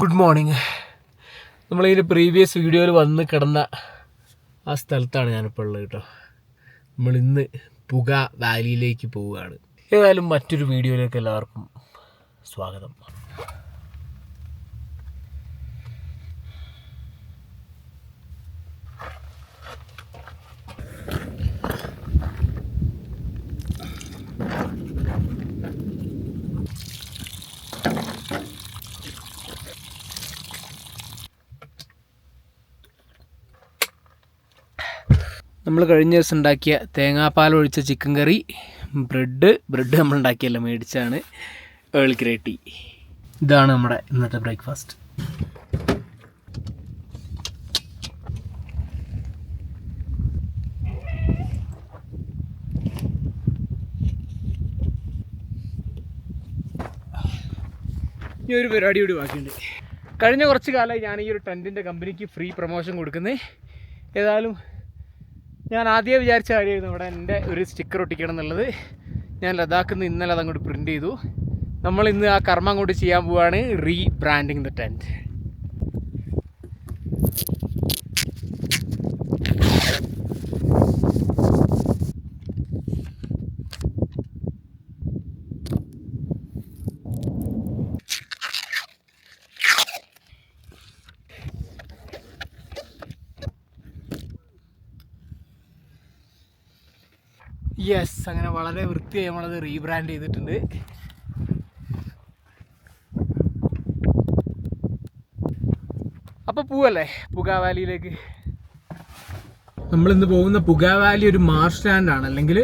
Good morning നമ്മളിതിന്റെ previous വീഡിയോയിൽ വന്ന് കിടന്ന ആ സ്ഥലത്താണ് ഞാനിപ്പോൾ ഉള്ളത് കേട്ടോ നമ്മൾ ഇന്ന് പുക വാലിയിലേക്ക് പോവുകയാണ്. ഏതായാലും മറ്റൊരു വീഡിയോയിലേക്ക് എല്ലാവർക്കും സ്വാഗതം. നമ്മൾ കഴിഞ്ഞ ദിവസം ഉണ്ടാക്കിയ തേങ്ങാപ്പാൽ ഒഴിച്ച ചിക്കൻ കറി ബ്രെഡ് ബ്രെഡ് നമ്മൾ ഉണ്ടാക്കിയല്ല മേടിച്ചാണ് ഏൾ ഗ്രേ ഇതാണ് നമ്മുടെ ഇന്നത്തെ ബ്രേക്ക്ഫാസ്റ്റ് ഈ ഒരു പരിപാടി കൂടി ബാക്കിയുണ്ട്. കഴിഞ്ഞ കുറച്ച് കാലമായി ഞാൻ ഈ ഒരു ടെന്റിന്റെ കമ്പനിക്ക് ഫ്രീ പ്രൊമോഷൻ കൊടുക്കുന്നത് ഏതായാലും ഞാൻ ആദ്യം വിചാരിച്ച കാര്യമായിരുന്നു ഇവിടെ എന്റെ ഒരു സ്റ്റിക്കർ ഒട്ടിക്കണം എന്നുള്ളത്. ഞാൻ ലഡാക്കിൽ നിന്ന് ഇന്നലെ അതങ്ങോട്ട് പ്രിന്റ് ചെയ്തു. നമ്മൾ ഇന്ന് ആ കർമ്മം അങ്ങോട്ട് ചെയ്യാൻ പോവുകയാണ് rebranding the tent yes അങ്ങനെ വളരെ വൃത്തിയായി നമ്മളത് റീബ്രാൻഡ് ചെയ്തിട്ടുണ്ട്. അപ്പോൾ പോവല്ലേ? പുക വാലിയിലേക്ക്. നമ്മളിന്ന് പോകുന്ന പുക വാലി ഒരു മാർഷ് ലാൻഡ് ആണ് അല്ലെങ്കിൽ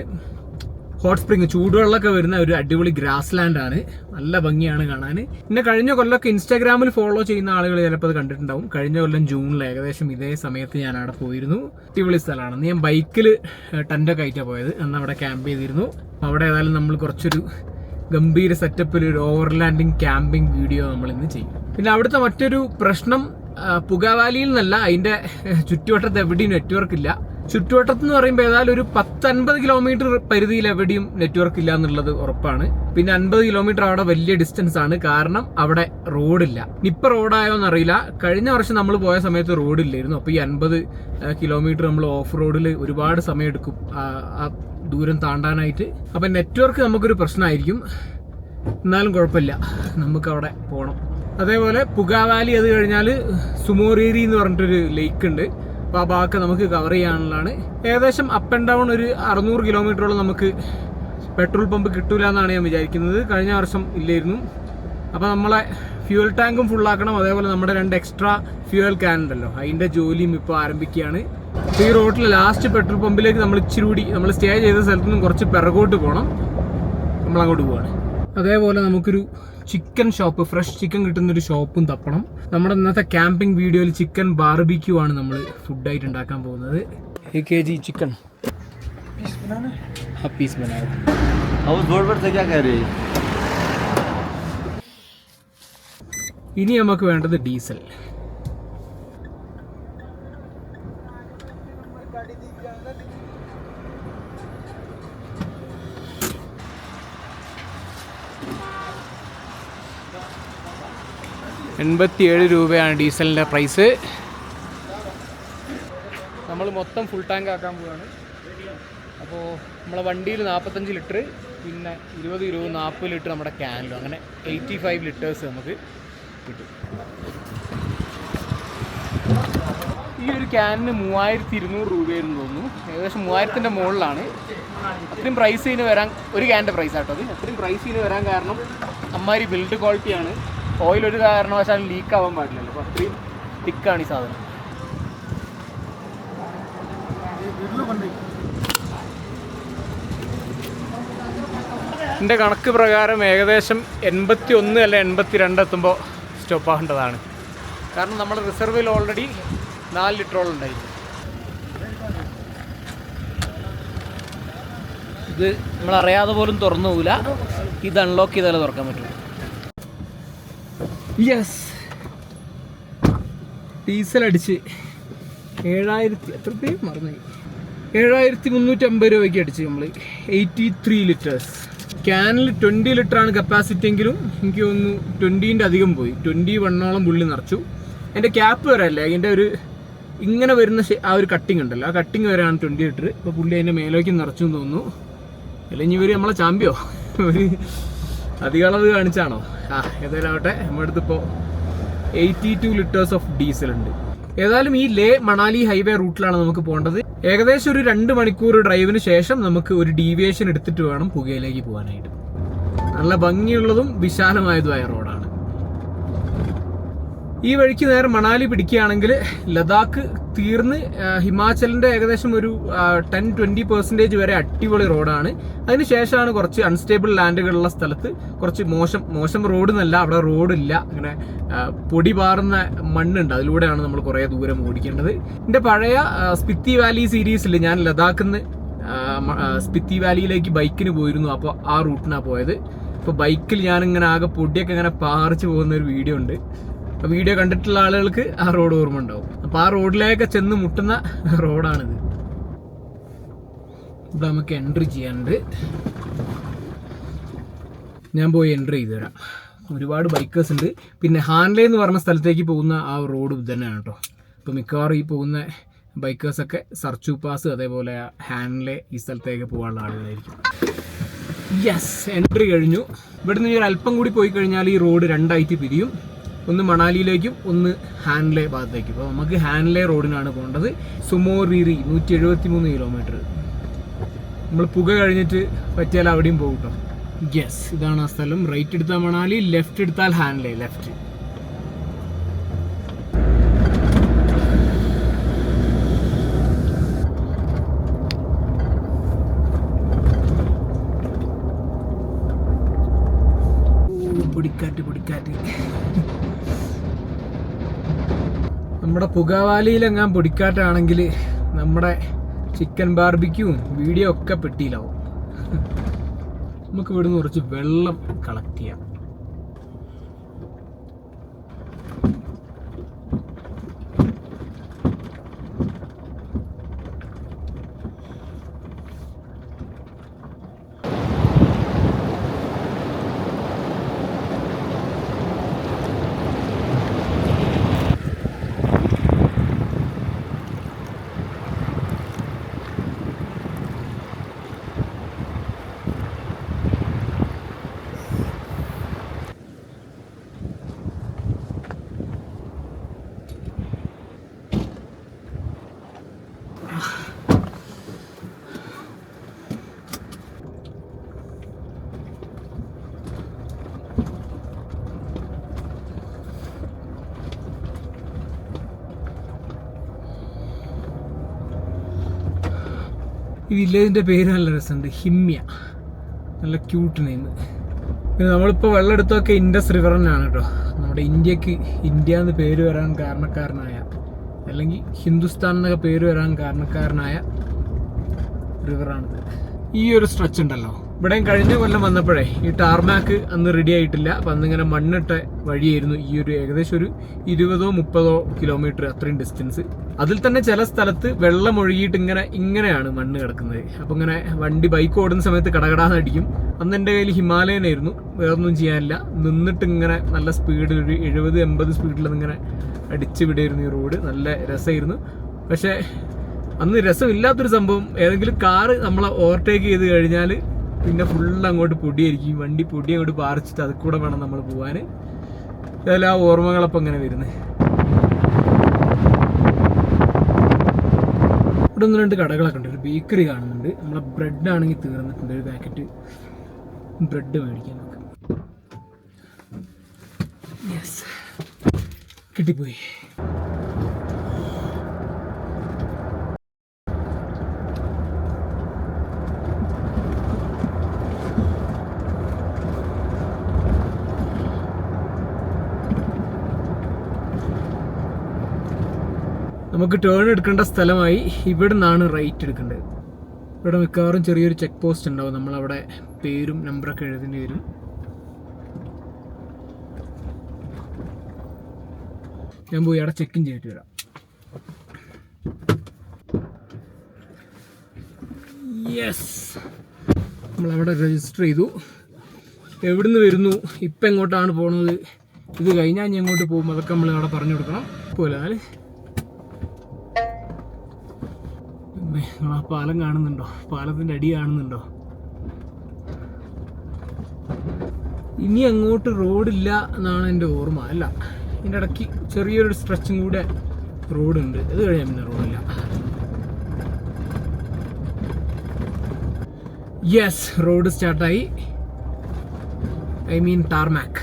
ഹോട്ട് സ്പ്രിങ് ചൂടുവെള്ളമൊക്കെ വരുന്ന ഒരു അടിപൊളി ഗ്രാസ് ലാൻഡ് ആണ്. നല്ല ഭംഗിയാണ് കാണാൻ. പിന്നെ കഴിഞ്ഞ കൊല്ലമൊക്കെ ഇൻസ്റ്റാഗ്രാമിൽ ഫോളോ ചെയ്യുന്ന ആളുകൾ ചിലപ്പോൾ അത് കണ്ടിട്ടുണ്ടാവും. കഴിഞ്ഞ കൊല്ലം ജൂണിൽ ഏകദേശം ഇതേ സമയത്ത് ഞാൻ അവിടെ പോയിരുന്നു. അടിപൊളി സ്ഥലമാണ്. ഞാൻ ബൈക്കിൽ ടെന്റൊക്കെ ആയിട്ടാണ് പോയത്. അന്ന് അവിടെ ക്യാമ്പ് ചെയ്തിരുന്നു. അവിടെ ഏതായാലും നമ്മൾ കുറച്ചൊരു ഗംഭീര സെറ്റപ്പിൽ ഒരു ഓവർലാൻഡിങ് ക്യാമ്പിംഗ് വീഡിയോ നമ്മൾ ഇന്ന് ചെയ്യും. പിന്നെ അവിടുത്തെ മറ്റൊരു പ്രശ്നം പുകവാലിയിൽ നിന്നല്ല അതിന്റെ ചുറ്റുവട്ടത്ത് എവിടെയും നെറ്റ്വർക്ക് ഇല്ല. ചുറ്റുവട്ടത്ത് എന്ന് പറയുമ്പോൾ ഏതായാലും ഒരു പത്തൻപത് കിലോമീറ്റർ പരിധിയിൽ എവിടെയും നെറ്റ്വർക്ക് ഇല്ല എന്നുള്ളത് ഉറപ്പാണ്. പിന്നെ അൻപത് കിലോമീറ്റർ അവിടെ വലിയ ഡിസ്റ്റൻസ് ആണ്. കാരണം അവിടെ റോഡില്ല ഇപ്പൊ റോഡായോ എന്നറിയില്ല. കഴിഞ്ഞ വർഷം നമ്മൾ പോയ സമയത്ത് റോഡില്ലായിരുന്നു അപ്പോൾ ഈ അൻപത് കിലോമീറ്റർ നമ്മൾ ഓഫ് റോഡിൽ ഒരുപാട് സമയം എടുക്കും ദൂരം താണ്ടാനായിട്ട്. അപ്പം നെറ്റ്വർക്ക് നമുക്കൊരു പ്രശ്നമായിരിക്കും. എന്നാലും കുഴപ്പമില്ല. നമുക്ക് അവിടെ പോകണം അതേപോലെ പുകാവാലി അത് കഴിഞ്ഞാൽ സുമോറേരി എന്ന് പറഞ്ഞിട്ടൊരു ലേക്ക് ഉണ്ട്. അപ്പോൾ ആ ഭാഗമൊക്കെ നമുക്ക് കവർ ചെയ്യാനുള്ളതാണ്. ഏകദേശം അപ്പ് ആൻഡ് ഡൗൺ ഒരു അറുന്നൂറ് കിലോമീറ്ററോളം നമുക്ക് പെട്രോൾ പമ്പ് കിട്ടൂല എന്നാണ് ഞാൻ വിചാരിക്കുന്നത്. കഴിഞ്ഞ വർഷം ഇല്ലായിരുന്നു. അപ്പോൾ നമ്മളെ ഫ്യൂൽ ടാങ്കും ഫുള്ളാക്കണം അതേപോലെ നമ്മുടെ രണ്ട് എക്സ്ട്രാ ഫ്യൂവൽ ക്യാൻ ഉണ്ടല്ലോ. അതിന്റെ ജോലിയും ഇപ്പോൾ ആരംഭിക്കുകയാണ്. അപ്പോൾ ഈ റോഡിൽ ലാസ്റ്റ് പെട്രോൾ പമ്പിലേക്ക് നമ്മൾ ഇച്ചിരി കൂടി നമ്മൾ സ്റ്റേ ചെയ്ത സ്ഥലത്തുനിന്ന് കുറച്ച് പിറകോട്ട് പോകണം നമ്മൾ അങ്ങോട്ട് പോവാണ്. അതേപോലെ നമുക്കൊരു ചിക്കൻ ഷോപ്പ് ഫ്രഷ് ചിക്കൻ കിട്ടുന്ന ഒരു ഷോപ്പും തപ്പണം നമ്മുടെ ഇന്നത്തെ ക്യാമ്പിംഗ് വീഡിയോയിൽ ചിക്കൻ ബാർബിക്യൂ ആണ് നമ്മൾ ഫുഡായിട്ട് ഉണ്ടാക്കാൻ പോകുന്നത് एक के जी चिकन हाँ पीस बनाओ अब उस बोर्ड पर से क्या कह रही है ഇനി നമുക്ക് വേണ്ടത് ഡീസൽ എൺപത്തിയേഴ് രൂപയാണ് ഡീസലിന്റെ പ്രൈസ്. നമ്മൾ മൊത്തം ഫുൾ ടാങ്ക് ആക്കാൻ പോവുകയാണ് അപ്പോൾ നമ്മളെ വണ്ടിയിൽ നാൽപ്പത്തഞ്ച് ലിറ്റർ പിന്നെ ഇരുപത് ഇരുപത് നാൽപ്പത് ലിറ്റർ നമ്മുടെ ക്യാനിലും അങ്ങനെ എയ്റ്റി ഫൈവ് ലിറ്റേഴ്സ് നമുക്ക് കിട്ടും. ഈ ഒരു ക്യാനിന് മൂവായിരത്തി ഇരുന്നൂറ് രൂപയായിരുന്നു തോന്നുന്നു. ഏകദേശം മൂവായിരത്തിന്റെ മുകളിലാണ്. അത്രയും പ്രൈസ് ഇതിന് വരാൻ ഒരു ക്യാന്റെ പ്രൈസ് ആട്ടോ അത്. അത്രയും പ്രൈസ് വരാൻ കാരണം അമ്മാതിരി ബിൽഡ് ക്വാളിറ്റിയാണ് ഓയിൽ ഒരു കാരണവശാലും ലീക്ക് ആവാൻ പാടില്ലല്ലോ. അപ്പോൾ അത്രയും തിക്കാണ് ഈ സാധനം. എന്റെ കണക്ക് പ്രകാരം ഏകദേശം എൺപത്തി ഒന്ന് അല്ല എൺപത്തി രണ്ട് എത്തുമ്പോൾ സ്റ്റോപ്പ് ആകേണ്ടതാണ് കാരണം നമ്മൾ റിസർവിൽ ഓൾറെഡി നാല് ലിറ്ററോളം ഉണ്ടായിരുന്നു. ഇത് നമ്മൾ അറിയാതെ പോലും തുറന്നു പോകില്ല ഇത് അൺലോക്ക് ചെയ്താലേ തുറക്കാൻ പറ്റുള്ളൂ. യെസ് ഡീസൽ അടിച്ച് ഏഴായിരത്തി എത്ര പേര് മറന്നു ഏഴായിരത്തി മുന്നൂറ്റി അമ്പത് രൂപയ്ക്ക് അടിച്ച് നമ്മൾ എയ്റ്റി ത്രീ ലിറ്റേഴ്സ്. ക്യാനിൽ ട്വന്റി ലിറ്റർ ആണ് കപ്പാസിറ്റി എങ്കിലും എനിക്ക് തോന്നുന്നു ട്വന്റീന്റെ അധികം പോയി. ട്വന്റി വണ്ണോളം പുള്ളി നിറച്ചു. എന്റെ ക്യാപ്പ് വരെ അതിന്റെ ഒരു ഇങ്ങനെ വരുന്ന ആ ഒരു കട്ടിങ് ഉണ്ടല്ലോ. ആ കട്ടിങ് വരെയാണ് ട്വന്റി ലിറ്റർ. ഇപ്പോൾ പുള്ളി അതിന്റെ മേലേക്ക് നിറച്ചു എന്ന് തോന്നുന്നു. അല്ലെങ്കിൽ ഇവർ നമ്മളെ ചാമ്പ്യോ? ഒരു അധികം അളവ് കാണിച്ചാണോ? ആ ഏതായാലും ആവട്ടെ നമ്മുടെ അടുത്തിപ്പോൾ eighty two litres of diesel ഉണ്ട്. ഏതായാലും ഈ ലേ മണാലി ഹൈവേ റൂട്ടിലാണ് നമുക്ക് പോകേണ്ടത്. ഏകദേശം ഒരു രണ്ട് മണിക്കൂർ ഡ്രൈവിന് ശേഷം നമുക്ക് ഒരു ഡീവിയേഷൻ എടുത്തിട്ട് വേണം പുകയിലേക്ക് പോകാനായിട്ട്. നല്ല ഭംഗിയുള്ളതും വിശാലമായതുമായ റോഡാണ്. ഈ വഴിക്ക് നേരെ മണാലി പിടിക്കുകയാണെങ്കിൽ ലഡാക്ക് തീർന്ന് ഹിമാചലിന്റെ ഏകദേശം ഒരു ടെൻ ട്വന്റി പെർസെന്റേജ് വരെ അടിപൊളി റോഡാണ്. അതിനുശേഷമാണ് കുറച്ച് അൺസ്റ്റേബിൾ ലാൻഡുകളുള്ള സ്ഥലത്ത് കുറച്ച് മോശം മോശം റോഡ് എന്നല്ല അവിടെ റോഡില്ല അങ്ങനെ പൊടി പാറുന്ന മണ്ണുണ്ട്. അതിലൂടെയാണ് നമ്മൾ കുറേ ദൂരം ഓടിക്കേണ്ടത്. എന്റെ പഴയ സ്പിത്തി വാലി സീരീസിൽ ഞാൻ ലഡാക്കിൽ നിന്ന് സ്പിത്തി വാലിയിലേക്ക് ബൈക്കിന് പോയിരുന്നു. അപ്പോൾ ആ റൂട്ടിനാണ് പോയത്. അപ്പോൾ ബൈക്കിൽ ഞാനിങ്ങനെ ആകെ പൊടിയൊക്കെ ഇങ്ങനെ പാറിച്ച് പോകുന്ന ഒരു വീഡിയോ ഉണ്ട്. ആ വീഡിയോ കണ്ടിട്ടുള്ള ആളുകൾക്ക് ആ റോഡ് ഓർമ്മ ഉണ്ടാവും. അപ്പോൾ ആ റോഡിലേക്ക് ചെന്ന് മുട്ടുന്ന റോഡാണിത് ഇവിടെ നമുക്ക് എൻട്രി ചെയ്യാനുണ്ട്. ഞാൻ പോയി എൻട്രി ചെയ്തു തരാം. ഒരുപാട് ബൈക്കേഴ്സ് ഉണ്ട്. പിന്നെ ഹാൻലേ എന്ന് പറഞ്ഞ സ്ഥലത്തേക്ക് പോകുന്ന ആ റോഡ് തന്നെയാണ് കേട്ടോ ഇപ്പോൾ മിക്കവാറും ഈ പോകുന്ന ബൈക്കേഴ്സൊക്കെ സർച്ചു പാസ് അതേപോലെ ഹാൻലെ ഈ സ്ഥലത്തേക്ക് പോകാനുള്ള ആളുകളായിരിക്കും. യെസ് എൻട്രി കഴിഞ്ഞു. ഇവിടുന്ന് ഒരു അല്പം കൂടി പോയി കഴിഞ്ഞാൽ ഈ റോഡ് രണ്ടായിട്ട് പിരിയും. ഒന്ന് മണാലിയിലേക്കും ഒന്ന് ഹാൻലെ ഭാഗത്തേക്കും. അപ്പോൾ നമുക്ക് ഹാൻലെ റോഡിനാണ് പോകേണ്ടത്. സുമോറിറി നൂറ്റി എഴുപത്തി മൂന്ന് കിലോമീറ്റർ നമ്മൾ പുക കഴിഞ്ഞിട്ട് പറ്റിയാൽ അവിടെയും പോകും കേട്ടോ യെസ് ഇതാണ് ആ സ്ഥലം. റൈറ്റ് എടുത്താൽ മണാലി ലെഫ്റ്റ് എടുത്താൽ ഹാൻലെ ലെഫ്റ്റ് പുകവാലിയിലെങ്ങാൻ പൊടിക്കാറ്റാണെങ്കിൽ നമ്മുടെ ചിക്കൻ ബാർബിക്യൂവും വീഡിയോ ഒക്കെ പെട്ടിയിലാവും. നമുക്ക് ഇവിടുന്ന് കുറച്ച് വെള്ളം കളക്ട് ചെയ്യാം. വില്ലേജിന്റെ പേര് നല്ല രസമുണ്ട്. ഹിമ്യ. നല്ല ക്യൂട്ട് നെയിം പിന്നെ നമ്മളിപ്പോൾ വെള്ളം എടുത്തൊക്കെ ഇൻഡസ് റിവർ തന്നെയാണ് കേട്ടോ. നമ്മുടെ ഇന്ത്യയ്ക്ക് ഇന്ത്യ എന്ന് പേര് വരാൻ കാരണക്കാരനായ അല്ലെങ്കിൽ ഹിന്ദുസ്ഥാൻ എന്നൊക്കെ പേര് വരാൻ കാരണക്കാരനായ റിവറാണിത് ഈ ഒരു സ്ട്രെച്ച് ഉണ്ടല്ലോ. ഇവിടെയും കഴിഞ്ഞ കൊല്ലം വന്നപ്പോഴേ ഈ ടാർമാക്ക് അന്ന് റെഡി ആയിട്ടില്ല. അപ്പം അന്നിങ്ങനെ മണ്ണിട്ട വഴിയായിരുന്നു ഈ ഒരു ഏകദേശം ഒരു ഇരുപതോ മുപ്പതോ കിലോമീറ്റർ അത്രയും ഡിസ്റ്റൻസ് അതിൽ തന്നെ ചില സ്ഥലത്ത് വെള്ളം ഒഴുകിയിട്ട് ഇങ്ങനെ ഇങ്ങനെയാണ് മണ്ണ് കിടക്കുന്നത്. അപ്പം ഇങ്ങനെ വണ്ടി ബൈക്ക് ഓടുന്ന സമയത്ത് കടകടാന്ന് അടിക്കും അന്ന് എന്റെ കയ്യിൽ ഹിമാലയൻ ആയിരുന്നു വേറൊന്നും ചെയ്യാനില്ല. നിന്നിട്ട് ഇങ്ങനെ നല്ല സ്പീഡിൽ ഒരു എഴുപത് എൺപത് സ്പീഡിൽ ഇങ്ങനെ അടിച്ച് വിടായിരുന്നു ഈ റോഡ് നല്ല രസമായിരുന്നു. പക്ഷേ അന്ന് രസമില്ലാത്തൊരു സംഭവം. ഏതെങ്കിലും കാറ് നമ്മളെ ഓവർടേക്ക് ചെയ്ത് കഴിഞ്ഞാൽ പിന്നെ ഫുൾ അങ്ങോട്ട് പൊടിയായിരിക്കും. വണ്ടി പൊടി അങ്ങോട്ട് പാറിച്ചിട്ട് അത് കൂടെ വേണം നമ്മൾ പോകാൻ ഇതെല്ലാം ആ ഓർമ്മകളപ്പം ഇങ്ങനെ വരുന്നത് ഇവിടെ ഒന്ന് രണ്ട് കടകളൊക്കെ ഉണ്ട്. ഒരു ബേക്കറി കാണുന്നുണ്ട്. നമ്മളെ ബ്രെഡ് ആണെങ്കിൽ തീർന്നിട്ടുണ്ട്. ഒരു പാക്കറ്റ് ബ്രെഡ് മേടിക്കാൻ നമുക്ക്. കിട്ടിപ്പോയി. നമുക്ക് ടേൺ എടുക്കേണ്ട സ്ഥലമായി ഇവിടെ നിന്നാണ് റൈറ്റ് എടുക്കേണ്ടത്. ഇവിടെ മിക്കവാറും ചെറിയൊരു ചെക്ക് പോസ്റ്റ് ഉണ്ടാവും. നമ്മളവിടെ പേരും നമ്പറൊക്കെ എഴുതേണ്ടി വരും. ഞാൻ പോയി അവിടെ ചെക്കിൻ ചെയ്തിട്ട് വരാം. യെസ് നമ്മളവിടെ രജിസ്റ്റർ ചെയ്തു. എവിടുന്ന് വരുന്നു? ഇപ്പം എങ്ങോട്ടാണ് പോണത്? ഇത് കഴിഞ്ഞാൽ ഞാൻ എങ്ങോട്ട് പോകും? അതൊക്കെ നമ്മൾ അവിടെ പറഞ്ഞു കൊടുക്കണം. പോലെ പിന്നെ നിങ്ങൾ ആ പാലം കാണുന്നുണ്ടോ? പാലത്തിന്റെ അടി കാണുന്നുണ്ടോ? ഇനി അങ്ങോട്ട് റോഡില്ല എന്നാണ് എന്റെ ഓർമ്മ. അല്ല ഇതിന്റെ ഇടയ്ക്ക് ചെറിയൊരു സ്ട്രെച്ചും കൂടെ റോഡുണ്ട് അത് കഴിയാൻ പിന്നെ റോഡില്ല യെസ് റോഡ് സ്റ്റാർട്ടായി ഐ മീൻ ടാർമാക്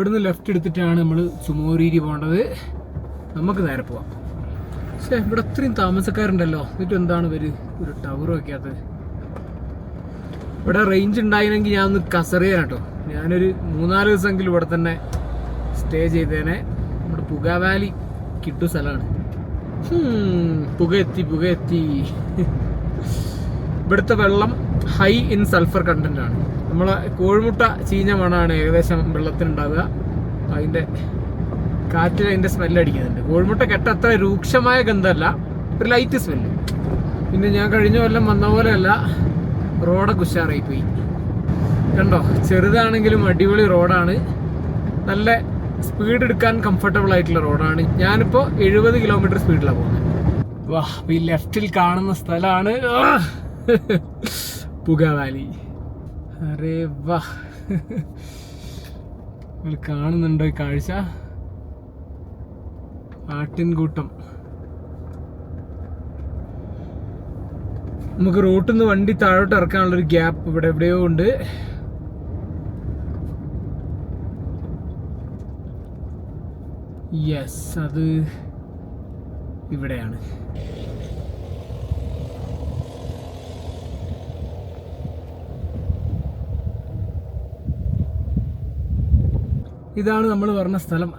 ഇവിടുന്ന് ലെഫ്റ്റ് എടുത്തിട്ടാണ് നമ്മൾ ചുമോരീരി പോകേണ്ടത്. നമുക്ക് നേരെ പോവാം. പക്ഷേ ഇവിടെ അത്രയും താമസക്കാരുണ്ടല്ലോ. എന്നിട്ട് എന്താണ് ഇവർ? ഒരു ടവർ വയ്ക്കാത്തത് ഇവിടെ റേഞ്ച് ഉണ്ടായിരുന്നെങ്കിൽ ഞാൻ ഒന്ന് കസറിയാൻ കേട്ടോ. ഞാനൊരു മൂന്നാൽ ദിവസമെങ്കിലും ഇവിടെ തന്നെ സ്റ്റേ ചെയ്തേനെ. നമ്മുടെ പുക വാലി കിട്ടു സ്ഥലമാണ്. പുക എത്തി പുക എത്തി ഇവിടുത്തെ വെള്ളം ഹൈ ഇൻ സൾഫർ കണ്ടന്റ് ആണ്. നമ്മൾ കോഴിമുട്ട ചീഞ്ഞ മണാണ് ഏകദേശം വെള്ളത്തിനുണ്ടാവുക. അതിന്റെ കാറ്റിൽ അതിന്റെ സ്മെല്ല് അടിക്കുന്നുണ്ട്. കോഴിമുട്ട കെട്ട അത്ര രൂക്ഷമായ ഗന്ധമല്ല. ഒരു ലൈറ്റ് സ്മെല്ല് പിന്നെ ഞാൻ കഴിഞ്ഞ കൊല്ലം വന്ന പോലെയല്ല റോഡൊക്കെ ഉഷാറായി പോയി. കണ്ടോ? ചെറുതാണെങ്കിലും അടിപൊളി റോഡാണ് നല്ല സ്പീഡ് എടുക്കാൻ കംഫർട്ടബിൾ ആയിട്ടുള്ള റോഡാണ് ഞാനിപ്പോൾ എഴുപത് കിലോമീറ്റർ സ്പീഡിലാണ് പോകുന്നത്. വാ ഈ ലെഫ്റ്റിൽ കാണുന്ന സ്ഥലമാണ് പുക വാലി അറേ വാ. നിങ്ങൾ കാണുന്നുണ്ടോ ഈ കാഴ്ച? ആട്ടിൻകൂട്ടം. നമുക്ക് റോട്ടിൽ നിന്ന് വണ്ടി താഴോട്ട് ഇറക്കാനുള്ളൊരു ഗ്യാപ്പ് ഇവിടെ എവിടെയോ ഉണ്ട്. യെസ് അത് ഇവിടെയാണ്. ഇതാണ് നമ്മൾ പറഞ്ഞ സ്ഥലം.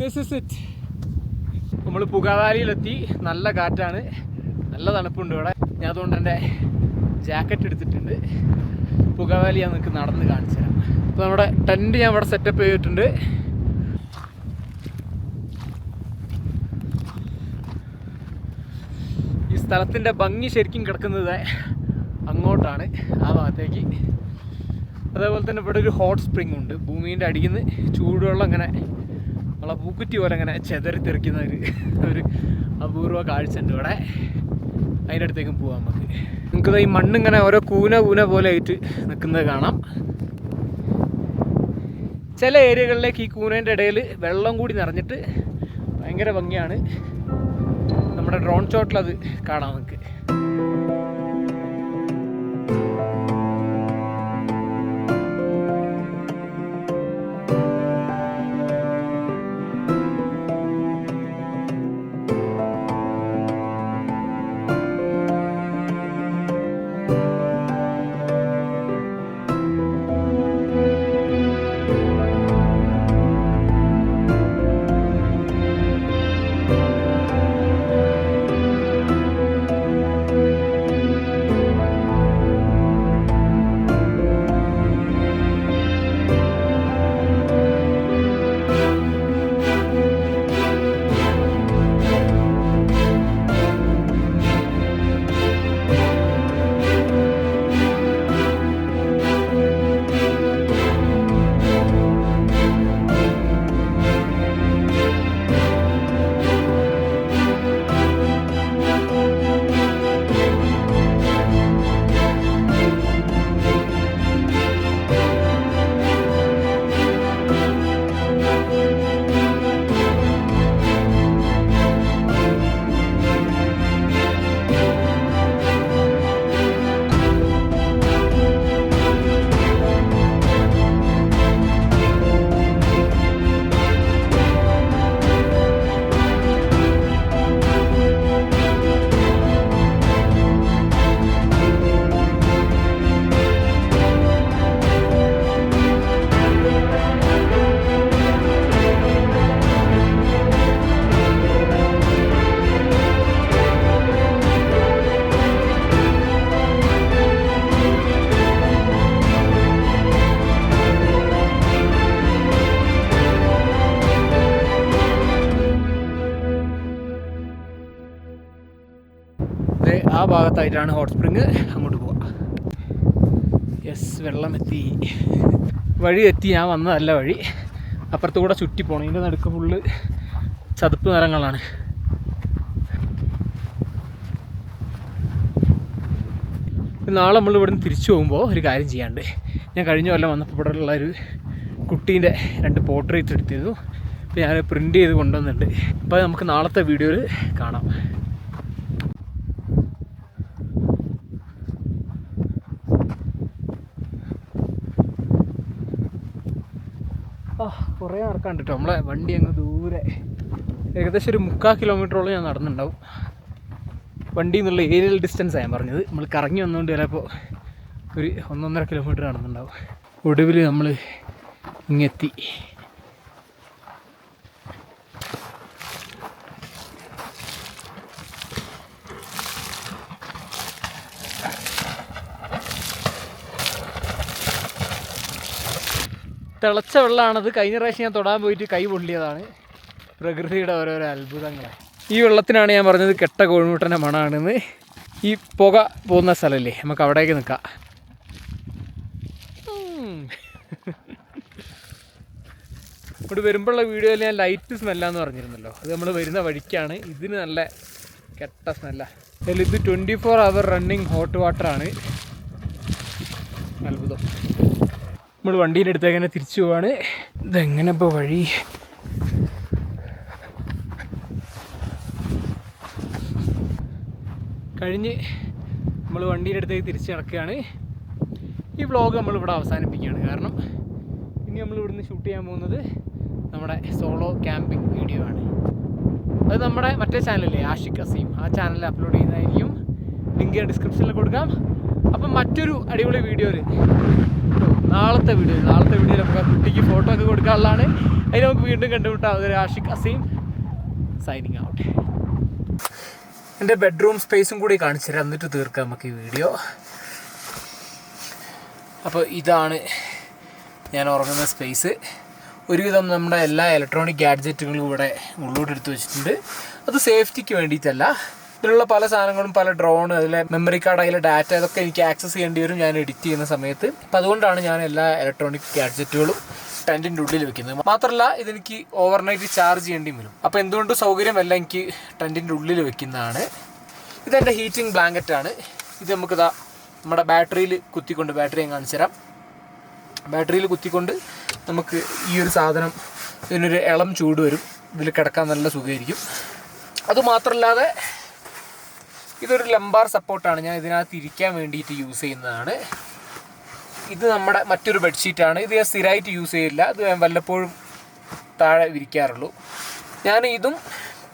ദിസ് ഇസ് ഇറ്റ് നമ്മൾ പുകവാലിയിലെത്തി. നല്ല കാറ്റാണ്. നല്ല തണുപ്പുണ്ട് ഇവിടെ. ഞാൻ അതുകൊണ്ട് എന്റെ ജാക്കറ്റ് എടുത്തിട്ടുണ്ട്. പുകവാലി ഞാൻ നിങ്ങൾക്ക് നടന്ന് കാണിച്ചു തരാം. അപ്പോൾ നമ്മുടെ ടെന്റ് ഞാൻ ഇവിടെ സെറ്റപ്പ് ചെയ്തിട്ടുണ്ട്. ഈ സ്ഥലത്തിന്റെ ഭംഗി ശരിക്കും കിടക്കുന്നത് അങ്ങോട്ടാണ് ആ ഭാഗത്തേക്ക്. അതേപോലെ തന്നെ ഇവിടെ ഒരു ഹോട്ട് സ്പ്രിംഗ് ഉണ്ട്. ഭൂമീന്റെ അടിയിൽ നിന്ന് ചൂടുവെള്ളം അങ്ങനെ നമ്മളെ പൂക്കുറ്റി പോലെ അങ്ങനെ ചെതറി തെറിക്കുന്ന ഒരു ഒരു അപൂർവ കാഴ്ച ഉണ്ട് ഇവിടെ. അതിന്റെ അടുത്തേക്കും പോവാം നമുക്ക്. നിങ്ങൾക്ക് ഈ മണ്ണിങ്ങനെ ഓരോ കൂന കൂന പോലെ ആയിട്ട് നിൽക്കുന്നത് കാണാം. ചില ഏരിയകളിലേക്ക് ഈ കൂനേന്റെ ഇടയിൽ വെള്ളം കൂടി നിറഞ്ഞിട്ട് ഭയങ്കര ഭംഗിയാണ്. നമ്മുടെ ഡ്രോൺ ഷോട്ടിൽ അത് കാണാം നമുക്ക്. ഭാഗത്തായിട്ടാണ് ഹോട്ട് സ്പ്രിങ്. അങ്ങോട്ട് പോവുക യെസ് വെള്ളം എത്തി വഴി എത്തി ഞാൻ വന്നതല്ല വഴി. അപ്പുറത്തുകൂടെ ചുറ്റി പോകണം ഇതിന്റെ നടുക്ക് ഫുള്ള് ചതുപ്പ് നിറങ്ങളാണ്. നാളെ നമ്മൾ ഇവിടുന്ന് തിരിച്ചു പോകുമ്പോൾ ഒരു കാര്യം ചെയ്യാണ്ട്. ഞാൻ കഴിഞ്ഞ കൊല്ലം വന്നപ്പോൾ ഇവിടെ ഉള്ള ഒരു കുട്ടീന്റെ രണ്ട് പോർട്രേറ്റ് എടുത്തിരുന്നു. അപ്പോൾ ഞാൻ പ്രിന്റ് ചെയ്ത് കൊണ്ടുവന്നിട്ടുണ്ട്. അപ്പോൾ നമുക്ക് നാളത്തെ വീഡിയോയിൽ കാണാം ആ കുറേ നടക്കാണ്ട് കേട്ടോ നമ്മളെ വണ്ടി അങ്ങ് ദൂരെ. ഏകദേശം ഒരു മുക്കാൽ കിലോമീറ്ററോളം ഞാൻ നടന്നിട്ടുണ്ടാവും. വണ്ടി എന്നുള്ള ഏരിയൽ ഡിസ്റ്റൻസ് ഞാൻ പറഞ്ഞത്. നമ്മൾ കറങ്ങി വന്നുകൊണ്ട് ചിലപ്പോൾ ഒരു ഒന്നൊന്നര കിലോമീറ്റർ നടന്നിട്ടുണ്ടാവും. ഒടുവിൽ നമ്മൾ ഇങ്ങെത്തി. തിളച്ച വെള്ളമാണത്. കഴിഞ്ഞ പ്രാവശ്യം ഞാൻ തൊടാൻ പോയിട്ട് കൈ പൊള്ളിയതാണ്. പ്രകൃതിയുടെ ഓരോരോ അത്ഭുതങ്ങളെ ഈ വെള്ളത്തിനാണ് ഞാൻ പറഞ്ഞത് കെട്ട കോഴിമുട്ടന്റെ മണമാണെന്ന് ഈ പുക പോകുന്ന സ്ഥലമല്ലേ? നമുക്ക് അവിടേക്ക് നിൽക്കാം. ഇവിടെ വരുമ്പോഴുള്ള വീഡിയോയിൽ ഞാൻ ലൈറ്റ് സ്മെല്ലാന്ന് പറഞ്ഞിരുന്നല്ലോ. അത് നമ്മൾ വരുന്ന വഴിക്കാണ്. ഇതിന് നല്ല കെട്ട സ്മെല്ല. അതിൽ ഇത് twenty four hour running hot വാട്ടറാണ് അത്ഭുതം. നമ്മൾ വണ്ടീന്റെ അടുത്തേക്ക് തന്നെ തിരിച്ചു പോവാണ്. ഇതെങ്ങനെ ഇപ്പോൾ വഴി? കഴിഞ്ഞ് നമ്മൾ വണ്ടീന്റെ അടുത്തേക്ക് തിരിച്ച് നടക്കുകയാണ് ഈ വ്ളോഗ് നമ്മളിവിടെ അവസാനിപ്പിക്കുകയാണ്. കാരണം ഇനി നമ്മൾ ഇവിടുന്ന് ഷൂട്ട് ചെയ്യാൻ പോകുന്നത് നമ്മുടെ സോളോ ക്യാമ്പിംഗ് വീഡിയോ ആണ്. അത് നമ്മുടെ മറ്റേ ചാനലല്ലേ ആഷിക് അസീം. ആ ചാനലിൽ അപ്ലോഡ് ചെയ്യുന്നതായിരിക്കും. ലിങ്ക് ഡിസ്ക്രിപ്ഷനിൽ കൊടുക്കാം. അപ്പം മറ്റൊരു അടിപൊളി വീഡിയോയിൽ നാളത്തെ വീഡിയോ നാളത്തെ വീഡിയോയിൽ നമുക്ക് ആ കുട്ടിക്ക് ഫോട്ടോ ഒക്കെ കൊടുക്കാനുള്ളതാണ്. അതിന് നമുക്ക് വീണ്ടും കണ്ടുമുട്ടാം. അതൊരു ആഷിഖ് അസീം സൈനിങ് ഔട്ട് എന്റെ ബെഡ്റൂം സ്പേസും കൂടി കാണിച്ചു തരാം. എന്നിട്ട് തീർക്കാം നമുക്ക് ഈ വീഡിയോ അപ്പോൾ ഇതാണ് ഞാൻ ഉറങ്ങുന്ന സ്പേസ് ഒരുവിധം നമ്മുടെ എല്ലാ ഇലക്ട്രോണിക് ഗാഡ്ജറ്റുകളും ഇവിടെ ഉള്ളോട്ട് എടുത്ത് വെച്ചിട്ടുണ്ട്. അത് സേഫ്റ്റിക്ക് വേണ്ടിയിട്ടല്ല. ഇതിലുള്ള പല സാധനങ്ങളും പല ഡ്രോൺ അതിലെ മെമ്മറി കാർഡ് അതിലെ ഡാറ്റ ഇതൊക്കെ എനിക്ക് ആക്സസ് ചെയ്യേണ്ടി വരും. ഞാൻ എഡിറ്റ് ചെയ്യുന്ന സമയത്ത്. അപ്പം അതുകൊണ്ടാണ് ഞാൻ എല്ലാ ഇലക്ട്രോണിക് ഗാഡ്ജറ്റുകളും ടെന്റിന്റെ ഉള്ളിൽ വെക്കുന്നത്. മാത്രമല്ല ഇതെനിക്ക് ഓവർനൈറ്റ് ചാർജ് ചെയ്യേണ്ടി വരും. അപ്പോൾ എന്തുകൊണ്ട് സൗകര്യമല്ല എനിക്ക് ടെന്റിന്റെ ഉള്ളിൽ വെക്കുന്നതാണ്. ഇതെന്റെ ഹീറ്റിംഗ് ബ്ലാങ്കറ്റാണ് ഇത് നമുക്കിതാ നമ്മുടെ ബാറ്ററിയിൽ കുത്തിക്കൊണ്ട് ബാറ്ററി ഞാൻ കാണിച്ചു തരാം. ബാറ്ററിയിൽ കുത്തിക്കൊണ്ട് നമുക്ക് ഈ ഒരു സാധനം ഇതിനൊരു ഇളം ചൂട് വരും. ഇതിൽ കിടക്കാൻ നല്ല സുഖമായിരിക്കും. അതുമാത്രമല്ലാതെ ഇതൊരു ലംബാർ സപ്പോർട്ടാണ് ഞാൻ ഇതിനകത്ത് ഇരിക്കാൻ വേണ്ടിയിട്ട് യൂസ് ചെയ്യുന്നതാണ്. ഇത് നമ്മുടെ മറ്റൊരു ബെഡ്ഷീറ്റാണ് ഇത് ഞാൻ സ്ഥിരമായിട്ട് യൂസ് ചെയ്യില്ല. ഇത് ഞാൻ വല്ലപ്പോഴും താഴെ വിരിക്കാറുള്ളൂ ഞാൻ ഇതും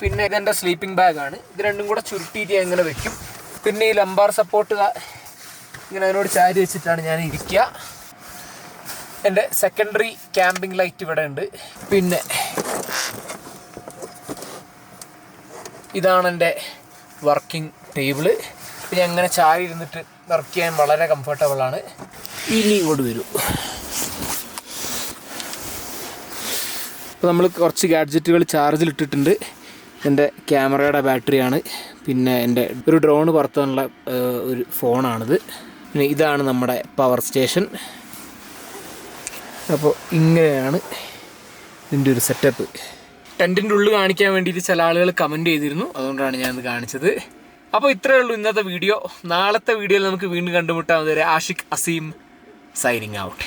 പിന്നെ ഇതെന്റെ സ്ലീപ്പിംഗ് ബാഗാണ് ഇത് രണ്ടും കൂടെ ചുരുട്ടിയിട്ട് ഞാൻ ഇങ്ങനെ വെക്കും. പിന്നെ ഈ ലംബാർ സപ്പോർട്ട് ഇങ്ങനെ അതിനോട് ചാരി വെച്ചിട്ടാണ് ഞാൻ ഇരിക്കുക. എന്റെ സെക്കൻഡറി ക്യാമ്പിംഗ് ലൈറ്റ് ഇവിടെ ഉണ്ട്. പിന്നെ ഇതാണ് എന്റെ വർക്കിംഗ് ടേബിൾ. പിന്നെ അങ്ങനെ ചാരി ഇരുന്നിട്ട് വർക്ക് ചെയ്യാൻ വളരെ കംഫർട്ടബിളാണ് ഇനി ഇങ്ങോട്ട് വരൂ. അപ്പോൾ നമ്മൾ കുറച്ച് ഗാഡ്ജറ്റുകൾ ചാർജിൽ ഇട്ടിട്ടുണ്ട്. എന്റെ ക്യാമറയുടെ ബാറ്ററിയാണ്. പിന്നെ എന്റെ ഒരു ഡ്രോൺ പറത്താനുള്ള ഒരു ഫോണാണിത്. പിന്നെ ഇതാണ് നമ്മുടെ പവർ സ്റ്റേഷൻ അപ്പോൾ ഇങ്ങനെയാണ് ഇതിന്റെ ഒരു സെറ്റപ്പ് ടെന്റിന്റെ ഉള്ളിൽ കാണിക്കാൻ വേണ്ടിയിട്ട് ചില ആളുകൾ കമന്റ് ചെയ്തിരുന്നു. അതുകൊണ്ടാണ് ഞാനത് കാണിച്ചത്. അപ്പോൾ ഇത്രയേ ഉള്ളൂ ഇന്നത്തെ വീഡിയോ. നാളത്തെ വീഡിയോയിൽ നമുക്ക് വീണ്ടും കണ്ടുമുട്ടാം. വരെ ആഷിഖ് അസീം സൈനിങ് ഔട്ട്